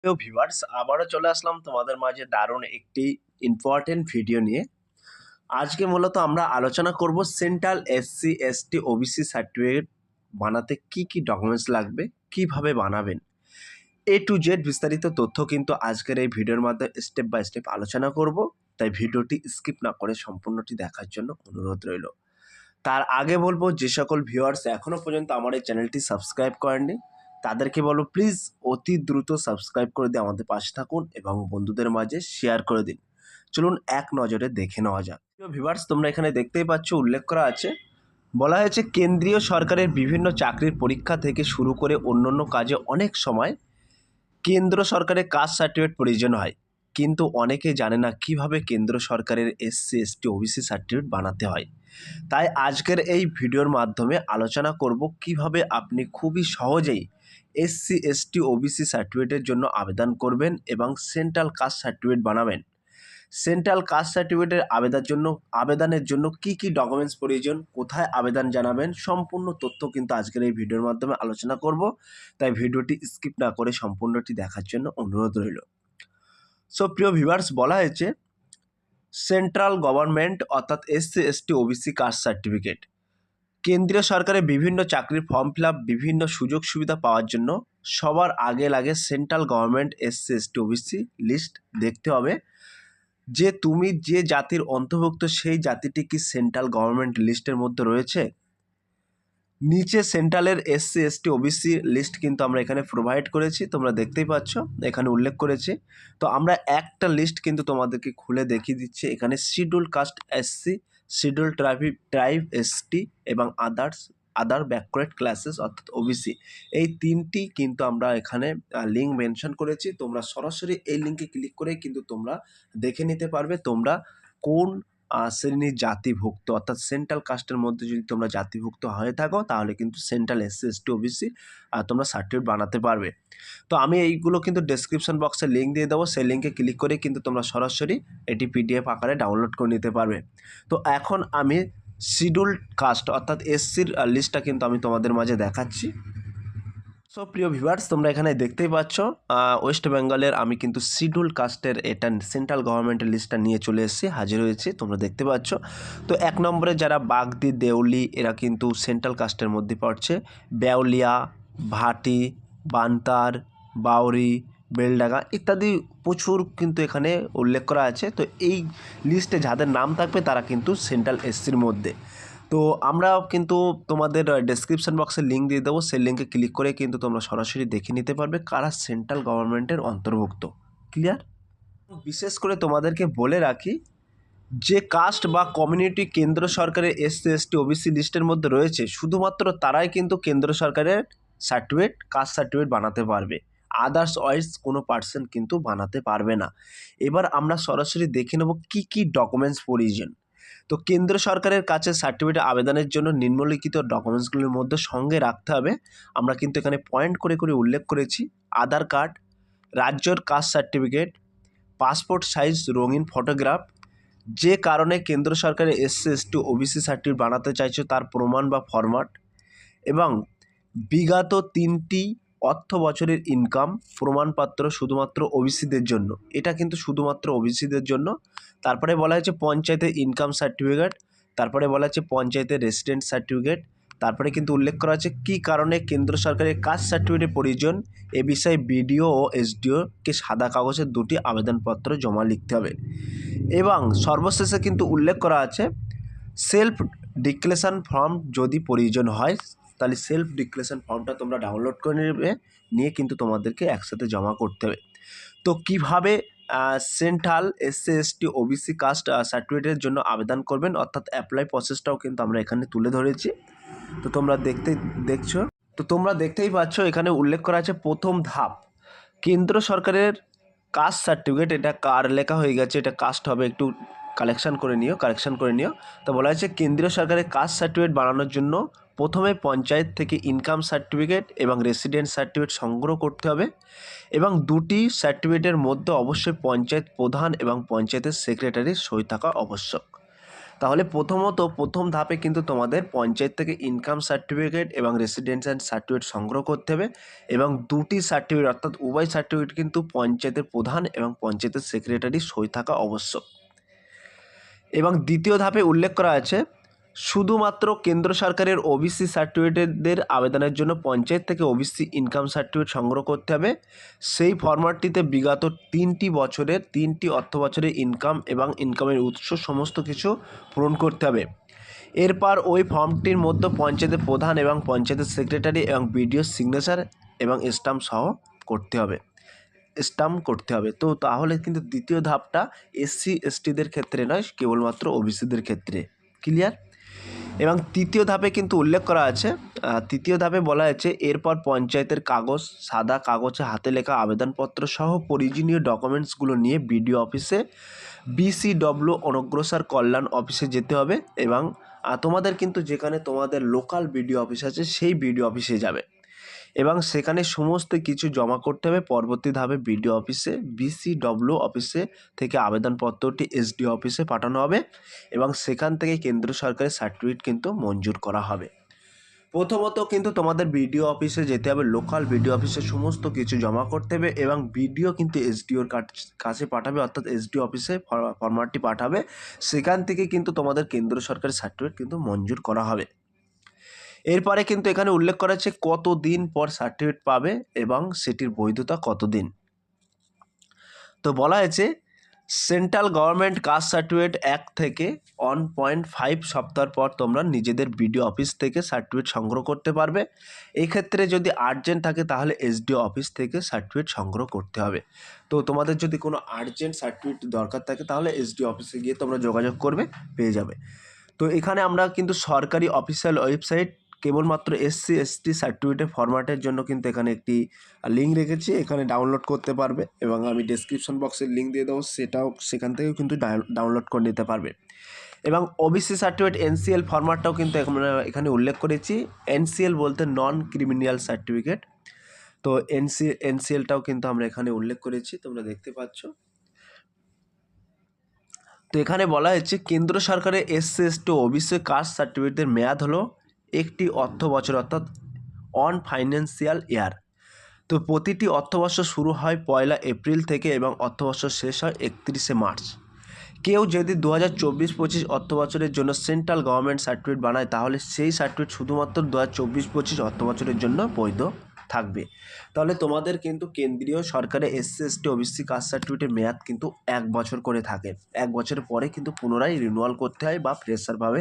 প্রিয় ভিউয়ার্স আবারও চলে আসলাম তোমাদের মাঝে দারুণ একটি ইম্পর্টেন্ট ভিডিও নিয়ে। আজকে মূলত আমরা আলোচনা করব central SC ST OBC certificate বানাতে কি কি ডকুমেন্টস লাগবে, কীভাবে বানাবেন। এ টু জেড বিস্তারিত তথ্য কিন্তু আজকের এই ভিডিওর মাধ্যমে স্টেপ বাই স্টেপ আলোচনা করব, তাই ভিডিওটি স্কিপ না করে সম্পূর্ণটি দেখার জন্য অনুরোধ রইল। তার আগে বলব, যে সকল ভিউয়ার্স এখনও পর্যন্ত আমার এই চ্যানেলটি সাবস্ক্রাইব করেননি তাদেরকে বলো প্লিজ অতি দ্রুত সাবস্ক্রাইব করে দিয়ে আমাদের পাশে থাকুন এবং বন্ধুদের মাঝে শেয়ার করে দিন। চলুন এক নজরে দেখে নেওয়া যাক। ভিভার্স তোমরা এখানে দেখতেই পাচ্ছ, উল্লেখ করা আছে, বলা হয়েছে কেন্দ্রীয় সরকারের বিভিন্ন চাকরির পরীক্ষা থেকে শুরু করে অন্যান্য কাজে অনেক সময় কেন্দ্র সরকারের কাস্ট সার্টিফিকেট প্রয়োজন হয়। কিন্তু অনেকে জানে না কীভাবে কেন্দ্র সরকারের এসসি এসটি ওবিসি সার্টিফিকেট বানাতে হয়। তাই আজকের এই ভিডিওর মাধ্যমে আলোচনা করব কীভাবে আপনি খুবই সহজেই এসসি, এসটি, ওবিসি সার্টিফিকেটের জন্য আবেদন করবেন এবং সেন্ট্রাল কাস্ট সার্টিফিকেট বানাবেন। সেন্ট্রাল কাস্ট সার্টিফিকেটের আবেদনের জন্য আবেদনের জন্য কি কি ডকুমেন্টস প্রয়োজন, কোথায় আবেদন জানাবেন, সম্পূর্ণ তথ্য কিন্তু আজকের এই ভিডিওর মাধ্যমে আলোচনা করব। তাই ভিডিওটি স্কিপ না করে সম্পূর্ণটি দেখার জন্য অনুরোধ রইল। সো প্রিয় ভিউয়ার্স বলা হয়েছে সেন্ট্রাল গভর্নমেন্ট অর্থাৎ SC, ST, OBC caste certificate কেন্দ্রীয় সরকারের বিভিন্ন চাকরির ফর্ম ফিল বিভিন্ন সুযোগ সুবিধা পাওয়ার জন্য সবার আগে লাগে central government SC ST OBC list দেখতে হবে। যে তুমি যে জাতির অন্তর্ভুক্ত সেই জাতিটি কি সেন্ট্রাল গভর্নমেন্ট লিস্টের মধ্যে রয়েছে? নিচে সেন্ট্রালের এসসি এসটি ওবিসি লিস্ট কিন্তু আমরা এখানে প্রোভাইড করেছি, তোমরা দেখতেই পাচ্ছ, এখানে উল্লেখ করেছি। তো আমরা একটা লিস্ট কিন্তু তোমাদেরকে খুলে দেখিয়ে দিচ্ছি, এখানে schedule caste SC schedule tribe tribe ST এবং আদার্স, আদার ব্যাকওয়ার্ড ক্লাসেস অর্থাৎ ওবিসি এই তিনটি কিন্তু আমরা এখানে লিঙ্ক মেনশন করেছি। তোমরা সরাসরি এই লিঙ্কে ক্লিক করে কিন্তু তোমরা দেখে নিতে পারবে তোমরা কোন শ্রেণির জাতিভুক্ত, অর্থাৎ সেন্ট্রাল কাস্টের মধ্যে যদি তোমরা জাতিভুক্ত হয়ে থাকো, তাহলে কিন্তু সেন্ট্রাল এসসি এসটি ওবিসি তোমরা সার্টিফিকেট বানাতে পারবে। তো আমি এইগুলো কিন্তু ডেসক্রিপশন বক্সে লিঙ্ক দিয়ে দেবো, সেই লিঙ্কে ক্লিক করে কিন্তু তোমরা সরাসরি এটি পিডিএফ আকারে ডাউনলোড করে নিতে পারবে। তো এখন আমি শিডিউল কাস্ট অর্থাৎ এসসির লিস্টটা কিন্তু আমি তোমাদের মাঝে দেখাচ্ছি। সো প্রিয় ভিভার্স তোমরা এখানে দেখতেই পাচ্ছ ওয়েস্ট বেঙ্গলের আমি কিন্তু শিডিউল কাস্টের এটা সেন্ট্রাল গভর্নমেন্টের লিস্টটা নিয়ে চলে এসেছি, হাজির হয়েছি, তোমরা দেখতে পাচ্ছ। তো, এক নম্বরে যারা বাগদি, দেউলি, এরা কিন্তু সেন্ট্রাল কাস্টের মধ্যে পড়ছে। বেউলিয়া, ভাটি, বান্তার, বাউরি, বেলডাঙ্গা ইত্যাদি প্রচুর কিন্তু এখানে উল্লেখ করা আছে। তো, এই লিস্টে যাদের নাম থাকবে, তারা কিন্তু সেন্ট্রাল এসসির মধ্যে। তো আমরা কিন্তু তোমাদের ডেসক্রিপশন বক্সে লিঙ্ক দিয়ে দেবো। সেই লিঙ্কে ক্লিক করে কিন্তু তোমরা সরাসরি দেখে নিতে পারবে কারা সেন্ট্রাল গভর্নমেন্টের অন্তর্ভুক্ত। ক্লিয়ার বিশেষ করে তোমাদেরকে বলে রাখি, যে কাস্ট বা কমিউনিটি কেন্দ্র সরকারের এসসি এসটি ওবিসি লিস্টের মধ্যে রয়েছে, শুধুমাত্র তারাই কিন্তু কেন্দ্র সরকারের সার্টিফিকেট কাস্ট সার্টিফিকেট বানাতে পারবে। আদার্স ওয়াইজ কোনো পার্সন কিন্তু বানাতে পারবে না। এবার আমরা সরাসরি দেখে নেব কী কী ডকুমেন্টস প্রয়োজন। তো কেন্দ্র সরকারের কাছে সার্টিফিকেট আবেদনের জন্য নিম্নলিখিত ডকুমেন্টসগুলির মধ্যে সঙ্গে রাখতে হবে। আমরা কিন্তু এখানে পয়েন্ট করে করে উল্লেখ করেছি। আধার কার্ড রাজ্যর কাস্ট সার্টিফিকেট পাসপোর্ট সাইজ রঙিন ফটোগ্রাফ যে কারণে কেন্দ্র সরকারের এসসি এসটি ওবিসি সার্টিফিকেট বানাতে চাইছে তার প্রমাণ বা ফরম্যাট এবং বিগত তিনটি অর্থ বছরের ইনকাম প্রমাণপত্র শুধুমাত্র ওবিসিদের জন্য। এটা কিন্তু শুধুমাত্র ওবিসিদের জন্য। তারপরে বলা হয়েছে পঞ্চায়েতের ইনকাম সার্টিফিকেট তারপরে বলা হচ্ছে পঞ্চায়েতের রেসিডেন্ট সার্টিফিকেট তারপরে কিন্তু উল্লেখ করা আছে কী কারণে কেন্দ্র সরকারের কাস্ট সার্টিফিকেটের প্রয়োজন। এ বিষয়ে বিডিও ও এসডিওকে সাদা কাগজের দুটি আবেদনপত্র জমা লিখতে হবে। এবং সর্বশেষে কিন্তু উল্লেখ করা আছে সেলফ ডিক্লেশন ফর্ম যদি প্রয়োজন হয় তাহলে সেলফ ডিক্লেশন ফর্মটা তোমরা ডাউনলোড করে নেবে, নিয়ে কিন্তু তোমাদেরকে একসাথে জমা করতে হবে। তো কীভাবে central SC ST OBC caste সার্টিফিকেটের জন্য আবেদন করবেন, অর্থাৎ অ্যাপ্লাই প্রসেসটাও কিন্তু আমরা এখানে তুলে ধরেছি। তো তোমরা দেখতে, দেখছ? তো তোমরা দেখতেই পাচ্ছ, এখানে উল্লেখ করা আছে প্রথম ধাপ। কেন্দ্র সরকারের কাস্ট সার্টিফিকেট এটা কার লেখা হয়ে গেছে, এটা কাস্ট হবে, একটু কালেকশন করে নিও কালেকশন করে নিও। তো বলা হয়েছে, কেন্দ্রীয় সরকারের কাস্ট সার্টিফিকেট বানানোর জন্য প্রথমে পঞ্চায়েত থেকে ইনকাম সার্টিফিকেট এবং রেসিডেন্ট সার্টিফিকেট সংগ্রহ করতে হবে এবং দুটি সার্টিফিকেটের মধ্যে অবশ্যই পঞ্চায়েত প্রধান এবং পঞ্চায়েতের সেক্রেটারির সই থাকা আবশ্যক। তাহলে প্রথমত প্রথম ধাপে কিন্তু তোমাদের পঞ্চায়েত থেকে ইনকাম সার্টিফিকেট এবং রেসিডেন্সিয়াল সার্টিফিকেট সংগ্রহ করতে হবে এবং দুটি সার্টিফিকেট অর্থাৎ উভয় সার্টিফিকেট কিন্তু পঞ্চায়েতের প্রধান এবং পঞ্চায়েতের সেক্রেটারি সই থাকা আবশ্যক। এবং দ্বিতীয় ধাপে উল্লেখ করা আছে শুধুমাত্র কেন্দ্র সরকারের ওবিসি সার্টিফিকেটদের আবেদনের জন্য পঞ্চায়েত থেকে ওবিসি ইনকাম সার্টিফিকেট সংগ্রহ করতে হবে। সেই ফরম্যাটটিতে বিগত তিনটি বছরের তিনটি অর্থ বছরের ইনকাম এবং ইনকামের উৎস সমস্ত কিছু পূরণ করতে হবে। এরপর ওই ফর্মটির মধ্যে পঞ্চায়েতের প্রধান এবং পঞ্চায়েতের সেক্রেটারি এবং বিডিও সিগনেচার এবং স্টাম্প সহ করতে হবে। স্টাম্প করতে হবে। তো তাহলে কিন্তু দ্বিতীয় ধাপটা এসসি এসটিদের ক্ষেত্রে নয়, কেবলমাত্র ওবিসিদের ক্ষেত্রে। ক্লিয়ার এবং তৃতীয় ধাপে কিন্তু উল্লেখ করা আছে তৃতীয় ধাপে বলা হয়েছে, এরপর পঞ্চায়েতের কাগজ, সাদা কাগজে হাতে লেখা আবেদনপত্র সহ প্রয়োজনীয় ডকুমেন্টসগুলো নিয়ে বিডিও অফিসে, বিসিডব্লিউ অনগ্রসর কল্যাণ অফিসে যেতে হবে এবং তোমাদের কিন্তু যেখানে তোমাদের লোকাল বিডিও অফিস আছে, সেই বিডিও অফিসে যাবে। এবং সেখানে সমস্ত কিছু জমা করতে হবে। পরবর্তী ধাপে বিডিও অফিসে বিসিডব্লিউ অফিসে থেকে আবেদনপত্রটি এসডিও অফিসে পাঠানো হবে এবং সেখান থেকে কেন্দ্র সরকারের সার্টিফিকেট কিন্তু মঞ্জুর করা হবে। প্রথমত কিন্তু তোমাদের বিডিও অফিসে যেতে হবে লোকাল বিডিও অফিসে সমস্ত কিছু জমা করতে হবে এবং বিডিও কিন্তু এসডিওর কাছে পাঠাবে, অর্থাৎ এসডিও অফিসে ফরম্যাটটি পাঠাবে। সেখান থেকে কিন্তু তোমাদের কেন্দ্র সরকারের সার্টিফিকেট কিন্তু মঞ্জুর করা হবে। এরপরে কিন্তু এখানে উল্লেখ করা আছে কত দিন পর সার্টিফিকেট পাবে এবং সেটির বৈধতা কতদিন। তো বলা হয়েছে সেন্ট্রাল গভর্নমেন্ট কাস্ট সার্টিফিকেট এক থেকে ওয়ান পয়েন্ট ফাইভ সপ্তাহ পর তোমরা নিজেদের বিডিও অফিস থেকে সার্টিফিকেট সংগ্রহ করতে পারবে। এক্ষেত্রে যদি আর্জেন্ট থাকে তাহলে এসডিও অফিস থেকে সার্টিফিকেট সংগ্রহ করতে হবে। তো তোমাদের যদি কোনো আর্জেন্ট সার্টিফিকেট দরকার থাকে তাহলে এসডিও অফিসে গিয়ে তোমরা যোগাযোগ করবে, পেয়ে যাবে। তো এখানে আমরা কিন্তু সরকারি অফিসিয়াল ওয়েবসাইট কেবলমাত্র এসসি এসটি সার্টিফিকেটের ফরম্যাটের জন্য কিন্তু এখানে একটি লিঙ্ক রেখেছি। এখানে ডাউনলোড করতে পারবে এবং আমি ডেসক্রিপশন বক্সের লিঙ্ক দিয়ে দেবো। সেটাও সেখান থেকেও কিন্তু ডাউনলোড করে নিতে পারবে। এবং ওবিসি সার্টিফিকেট এনসিএল ফরম্যাটটাও কিন্তু আমরা এখানে উল্লেখ করেছি। এনসিএল বলতে নন ক্রিমিনাল সার্টিফিকেট তো এনসি এনসিএলটাও কিন্তু আমরা এখানে উল্লেখ করেছি, তোমরা দেখতে পাচ্ছ। তো এখানে বলা হয়েছে, কেন্দ্র সরকারের এসসি এসটি ওবিসি কাস্ট সার্টিফিকেটের মেয়াদ হলো একটি অর্থ বছর অর্থাৎ অন ফাইন্যান্সিয়াল ইয়ার তো প্রতিটি অর্থবর্ষ শুরু হয় পয়লা এপ্রিল থেকে এবং অর্থবর্ষ শেষ হয় একত্রিশে মার্চ। কেউ যদি দু হাজার চব্বিশ পঁচিশ অর্থবছরের জন্য সেন্ট্রাল গভর্নমেন্ট সার্টিফিকেট বানায়, তাহলে সেই সার্টিফিকেট শুধুমাত্র দু হাজার চব্বিশ পঁচিশ অর্থবছরের জন্য বৈধ। থাকবে। তাহলে তোমাদের কিন্তু কেন্দ্রীয় সরকারের এসসি, এসটি, ওবিসি কাস্ট সার্টিফিকেটের মেয়াদ কিন্তু এক বছর করে থাকে। এক বছর পরে কিন্তু পুনরায় রিনুয়াল করতে হয় বা ফ্রেশারভাবে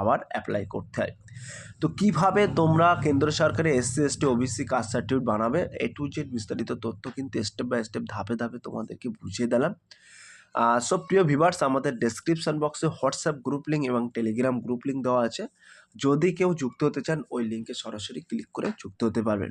আবার অ্যাপ্লাই করতে হয়। তো কীভাবে তোমরা কেন্দ্র সরকারের SC, ST, OBC caste certificate বানাবে, এ টু জেড বিস্তারিত তথ্য কিন্তু স্টেপ বাই স্টেপ ধাপে ধাপে তোমাদেরকে বুঝিয়ে দিলাম। সব প্রিয় ভিভার্স আমাদের ডেসক্রিপশন বক্সে হোয়াটসঅ্যাপ গ্রুপ লিঙ্ক এবং টেলিগ্রাম গ্রুপ লিঙ্ক দেওয়া আছে। যদি কেউ যুক্ত হতে চান, ওই লিঙ্কে সরাসরি ক্লিক করে যুক্ত হতে পারবেন।